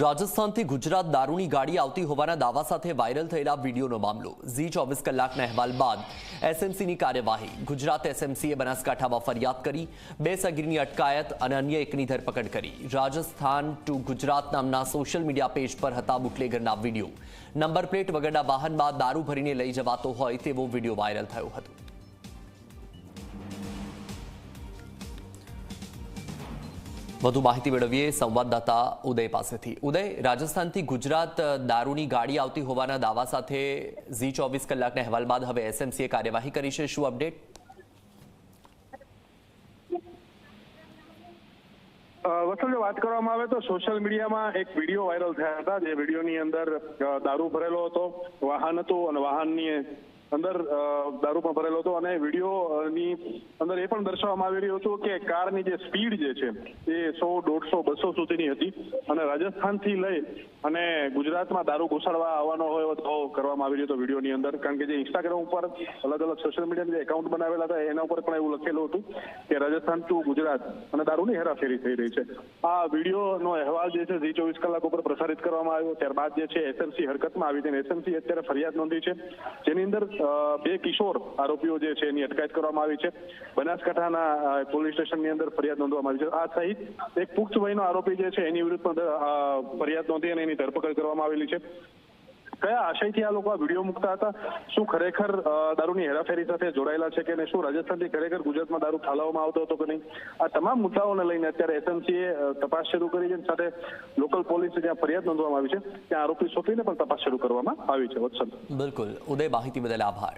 રાજસ્થાનથી ગુજરાત દારૂની ગાડી આવતી હોવાના દાવા સાથે વાયરલ થયેલા વિડીયોનો મામલો. ઝી ચોવીસ કલાકના અહેવાલ બાદ એસએમસીની કાર્યવાહી. ગુજરાત એસએમસીએ બનાસકાંઠામાં ફરિયાદ કરી, બે સગીરની અટકાયત અને અન્ય એકની ધરપકડ કરી. રાજસ્થાન ટુ ગુજરાત નામના સોશિયલ મીડિયા પેજ પર હતા બુટલેગરના વીડિયો. નંબર પ્લેટ વગરના વાહનમાં દારૂ ભરીને લઈ જવાતો હોય તેવો વીડિયો વાયરલ થયો હતો. વધુ માહિતી મેળવીએ સંવાદદાતા ઉદય પાસેથી. ઉદય રાજસ્થાનથી ગુજરાત દારૂની ગાડી આવતી હોવાના દાવા સાથે ઝી ચોવીસ કલાકના અહેવાલ બાદ હવે એસએમસીએ કાર્યવાહી કરી છે. શું અપડેટ? અ, વત્સલ વાત કરવામાં આવે તો સોશિયલ મીડિયામાં એક વીડિયો વાયરલ થયા હતા. જે વિડીયોની અંદર દારૂ ભરેલો હતો. વાહન હતું અને વાહનની અંદર દારૂમાં ભરેલો હતો અને વિડીયોની અંદર એ પણ દર્શાવવામાં આવી રહ્યું હતું કે કારની જે સ્પીડ જે છે, એ સો, દોઢસો, બસો સુધીની હતી અને રાજસ્થાનથી લઈ અને ગુજરાતમાં દારૂ ઘુસાડવા આવવાનો હોય એવો દાવો કરવામાં આવી રહ્યો હતો વિડીયોની અંદર. કારણ કે જે ઇન્સ્ટાગ્રામ ઉપર અલગ અલગ સોશિયલ મીડિયાના જે એકાઉન્ટ બનાવેલા હતા, એના ઉપર પણ એવું લખેલું હતું કે રાજસ્થાન ટુ ગુજરાત અને દારૂની હેરાફેરી થઈ રહી છે. આ વિડીયોનો અહેવાલ જે છે, ઝી ચોવીસ કલાક ઉપર પ્રસારિત કરવામાં આવ્યો. ત્યારબાદ જે છે, એસએમસી હરકતમાં આવી હતી એસએમસી અત્યારે ફરિયાદ નોંધી છે. જેની અંદર બે કિશોર આરોપીઓ જે છે એની અટકાયત કરવામાં આવી છે. બનાસકાંઠાના પોલીસ સ્ટેશનની અંદર ફરિયાદ નોંધવામાં આવી છે. આ સહિત એક પુખ્ત વયનો આરોપી જે છે એની વિરુદ્ધ પણ ફરિયાદ નોંધી અને એની ધરપકડ કરવામાં આવેલી છે. કયા આશયથી આ લોકો આ વીડિયો મૂકતા હતા? શું ખરેખર દારૂની હેરાફેરી સાથે જોડાયેલા છે કે નહીં? શું રાજસ્થાનથી ખરેખર ગુજરાતમાં દારૂ ઠાલવવામાં આવતો હતો કે નહીં? આ તમામ મુદ્દાઓને લઈને અત્યારે એસએમસીએ તપાસ શરૂ કરી છે સાથે લોકલ પોલીસે જ્યાં ફરિયાદ નોંધવામાં આવી છે, ત્યાં આરોપી સોંપીને પણ તપાસ શરૂ કરવામાં આવી છે. વત્સલ. બિલકુલ. ઉદય, માહિતી બદલ આભાર.